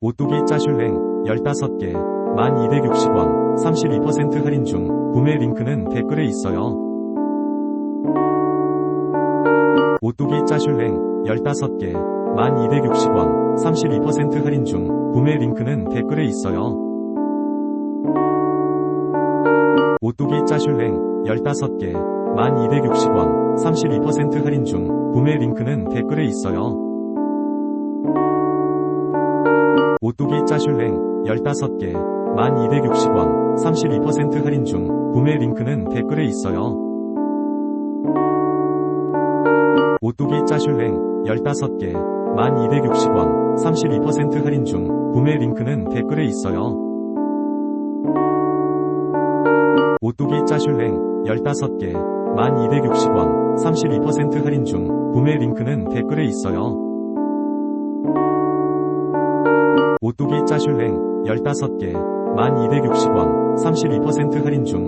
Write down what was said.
오뚜기 짜슐랭 15개 1260원 32% 할인 중 구매 링크는 댓글에 있어요. 오뚜기 짜슐랭 15개 1260원 32% 할인 중 구매 링크는 댓글에 있어요. 오뚜기 짜슐랭 15개 1260원 32% 할인 중 구매 링크는 댓글에 있어요. 오뚜기 짜슐랭 15개 1260원 32% 할인 중 구매 링크는 댓글에 있어요. 오뚜기 짜슐랭 15개 1260원 32% 할인 중 구매 링크는 댓글에 있어요. 오뚜기 짜슐랭 15개 1260원 32% 할인 중 구매 링크는 댓글에 있어요. 오뚜기 짜슐랭 15개 1260원 32% 할인 중